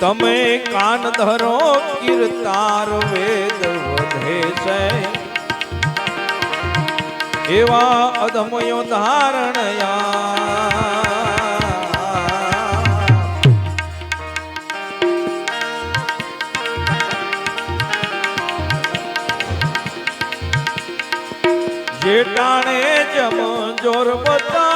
તમે કાન ધરો કીર્તાર વેદ વધે છે. એવા અધમયો ધારણયા જેટાણે જમ જોર બતાવે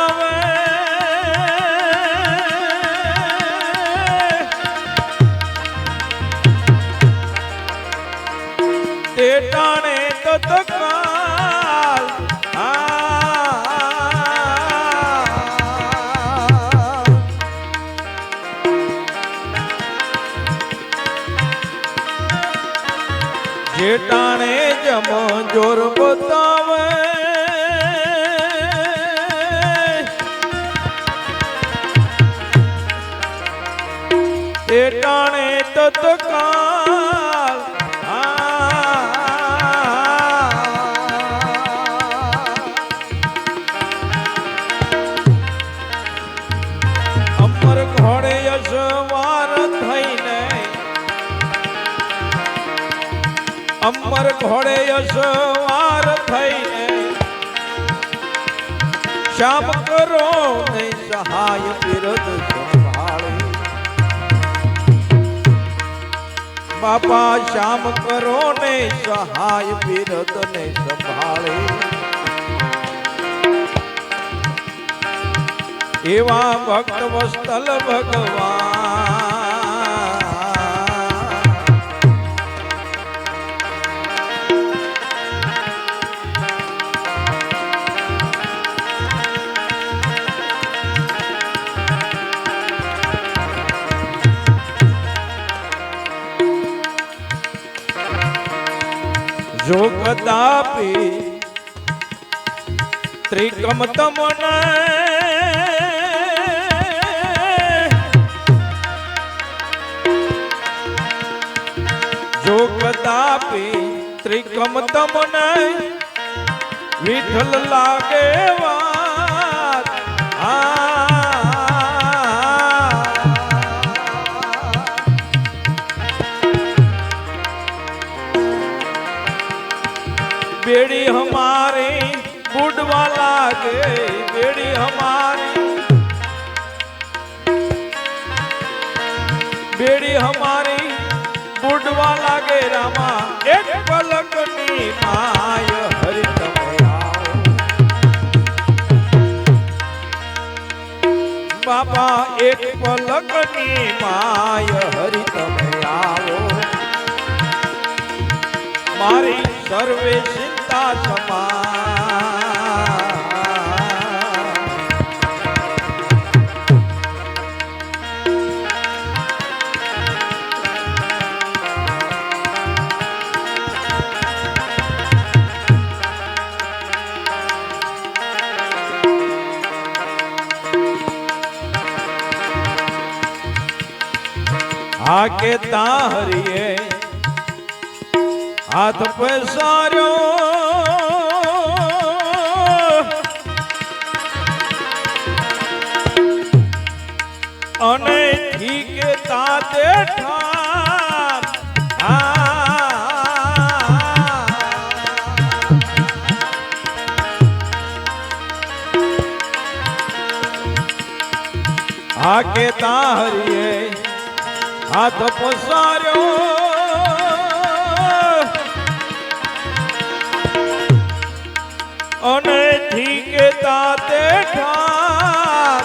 ટાણે તત્કાલ જે ટાણે જમો જોર બતાવે ઘોડે યશવાર થઈને શ્યામ કરો ને સહાય સંભાળે. બાપા શ્યામ કરો ને સહાય બિરદ ને સંભાળે. એવા ભક્ત વસ્તલ ભગવાન જો કદાપી ત્રિકમ તમને જો કદાપી ત્રિકમ તમને વિઠ્ઠલ લાગે આ बेड़ी हमारी बुढ़वा लागे बेड़ी हमारी बेड़ी हमारी बुढ़वा लागे रामा एक पलक नी माय हरि તમે આવો બાપા એક પલક ની માય હરિ તમે આવો મારી સર્વે ચિંતા સમા આ કે તાહરીએ હાથ પસાર્યો. અને ઠીક તાતે ઠામ આ કે હરિયે હાથ પસાર્યો. અને ઠીકે તાતે ઠાર.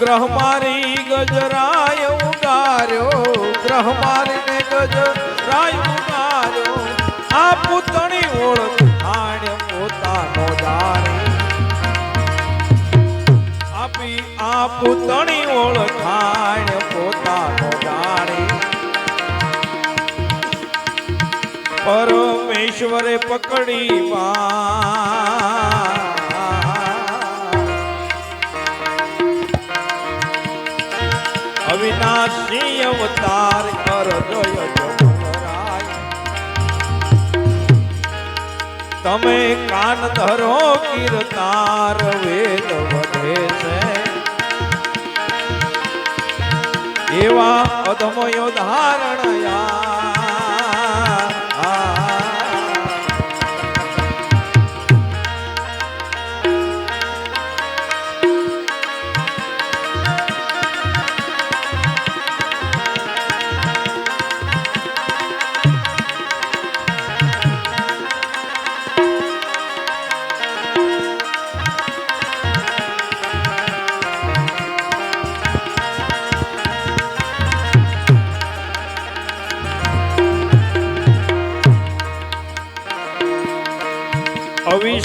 ગ્રહ મારી ગજરાય ઉગાર્યો ગ્રહ મારીને ગજરાય આ પૂતણી ઓળખાણ પોતાનો જાણી. પરમેશ્વરે પકડી બા અવિનાશી અવતાર તમે કાન ધરો કીર્તાર વેદ વધે છે. એવા અધમયો ધારણયા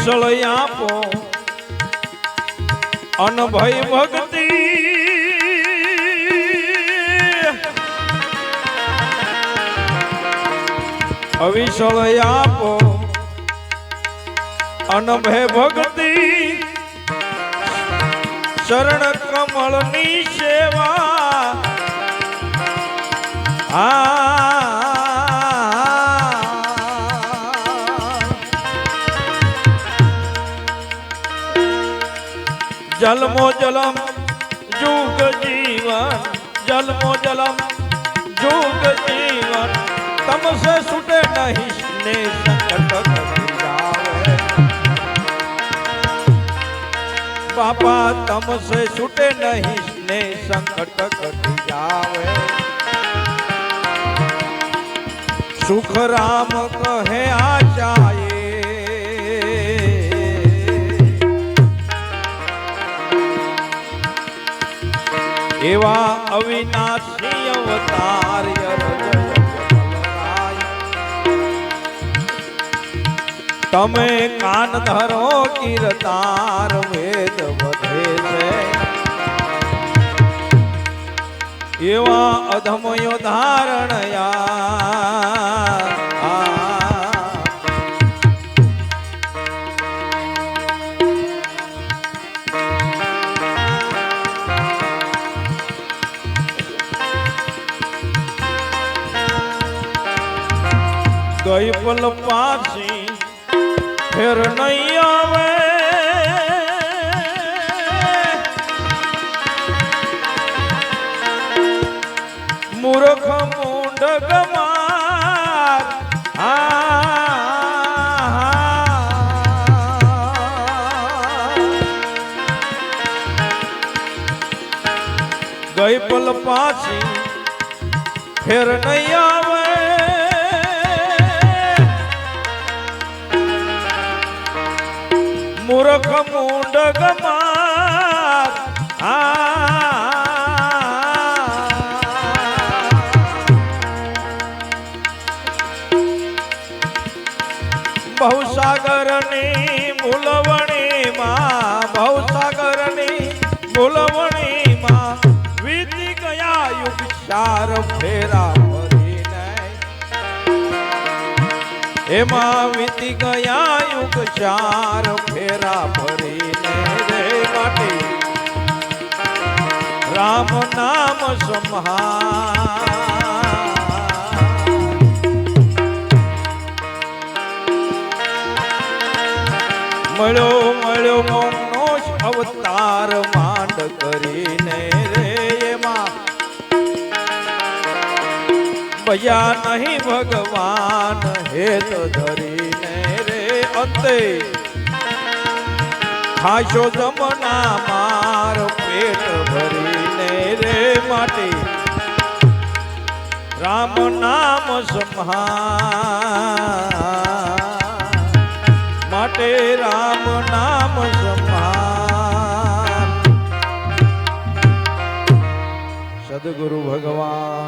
અવિશળ આપો. અનભય ભક્તિ. અવિશળ આપો. અનભય ભક્તિ. શરણ કમળની સેવા. આ જલમો જલમ, જુગ જીવન. જલમો જલમ, જુગ જીવન. તમસે સુટે નહીં, ને સંકટ બાપા, તમસે છૂટે નહીં, ને સંકટ કભી જાવે. સુખ રામ કહે આચાએ એવા અવિનાશી અવતાર તમે કાન ધરો કીર્તાર વેદ વધે છે. એવા અધમયો ધારણયા ગઈ પલ પાછી ફેર નહીં આવે. મૂર્ખ મૂંડ ગમાર. ગઈ પલ પાછી ફેર નહીં આવે મૂર્ખ મૂંડ ગમાર ભવસાગરની મૂલવણીમાં ભવસાગરની મૂલવણીમાં વીતી ગયા યુગ ચાર ફેરા. એમાં વીતી ગયા યુગ ચાર ફેરા ફરીને રે માટે. રામ નામ સંહાર. મળ્યો મળ્યો મોમનો અવતાર માંડ કરીને રે ભયા નહીં ભગવાન હેત ધરીને રે અંતે. ખાશો જમના માર, પેટ ભરીને રે માટે. રામ નામ સંહાર માટે રામ નામ સંહાર સદગુરુ ભગવાન.